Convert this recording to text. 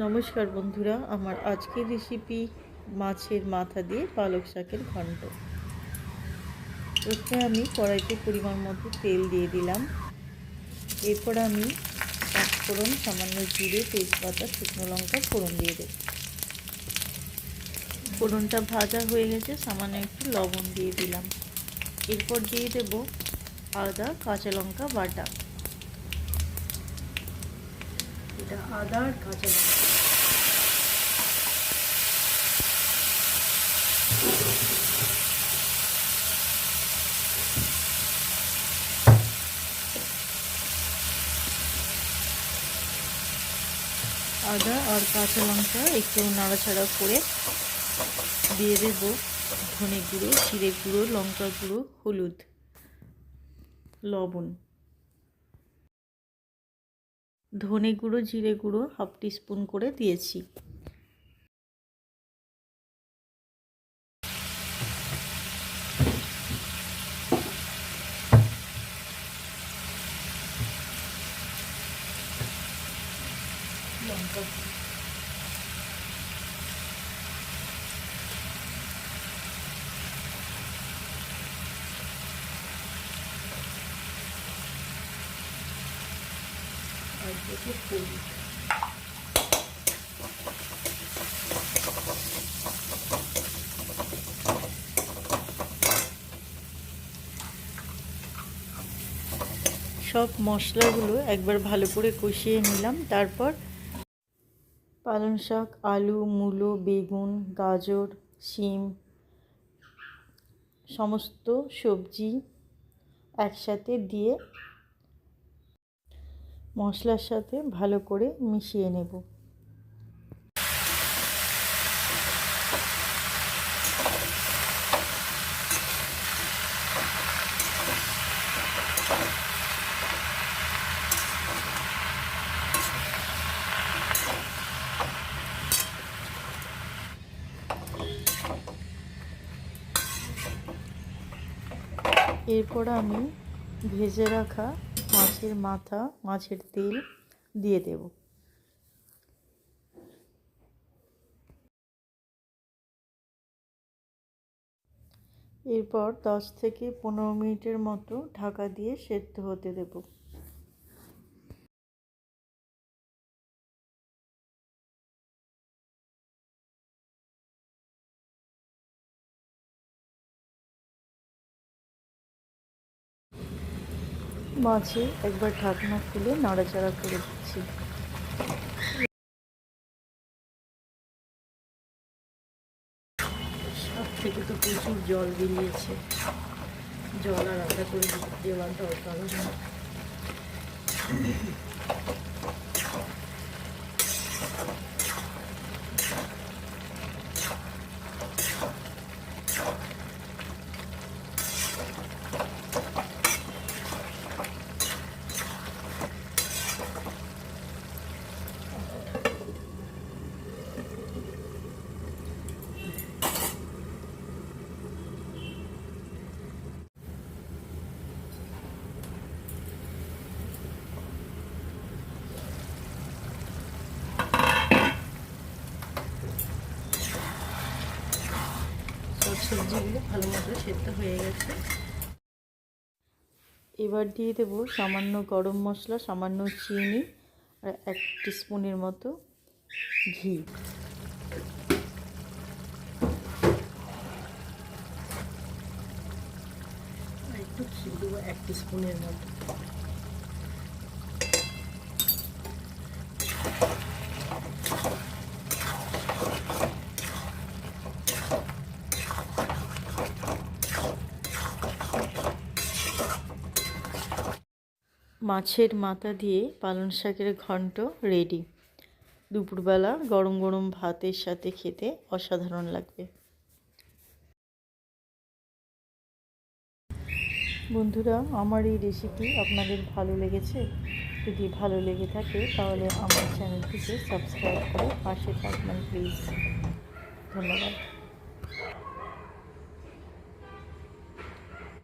নমস্কার বন্ধুরা, আমার আজকের রেসিপি মাছের মাথা দিয়ে পালক শাকের ঘন্ট। প্রথমে আমি কড়াইতে পরিমাণ মতো তেল দিয়ে দিলাম। এরপর আমি পাঁচফোড়ন সামান্য জিরে, তেজপাতা, শুকনো লঙ্কা ফোড়ন দিয়ে দেব। ফোড়নটা ভাজা হয়ে গেছে, সামান্য একটু লবণ দিয়ে দিলাম। এরপর দিয়ে দেব আদা, কাঁচা লঙ্কা বাটা। এটা আদা আর কাঁচা লঙ্কা। আদা আর কাঁচা লঙ্কা একটু নাড়াচাড়া করে দিয়ে দেব ধনে গুঁড়ো, জিরে গুঁড়ো, লঙ্কা গুঁড়ো, হলুদ, লবণ। ধনে গুঁড়ো জিরে গুঁড়ো হাফ টিস্পুন করে দিয়েছি। লঙ্কা সব মশলাগুলো একবার ভালো করে কষিয়ে নিলাম। তারপর পালং শাক, আলু, মূলো, বেগুন, গাজর, শিম, সমস্ত সবজি একসাথে দিয়ে মশলার সাথে ভালো করে মিশিয়ে নেব। এরপর আমি ভেজে রাখা মাছের মাথা, মাছের তেল দিয়ে দেব। এরপর দশ থেকে পনেরো মিনিটের মতো ঢাকা দিয়ে সেদ্ধ হতে দেব। মাছে একবার ঢাকনা খুলে নাড়াচাড়া করে দিচ্ছি। সব থেকে তো প্রচুর জল বেরিয়েছে। জল আর আলাদা করে দেওয়ার দরকার না সবজিগুলো ভালো মতো সেদ্ধ হয়ে গেছে। এবার দিয়ে দেবো সামান্য গরম মশলা, সামান্য চিনি আর এক স্পুনের মতো ঘি। একটু ঘি দেবো, এক স্পুনের মতো। মাছের মাথা দিয়ে পালং শাকের ঘন্ট রেডি দুপুরবেলা গরম গরম ভাতের সাথে খেতে অসাধারণ লাগবে। বন্ধুরা, আমার এই রেসিপি আপনাদের ভালো লেগেছে? যদি ভালো লেগে থাকে, তাহলে আমার চ্যানেলটিকে সাবস্ক্রাইব করে পাশে থাকবেন প্লিজ ধন্যবাদ।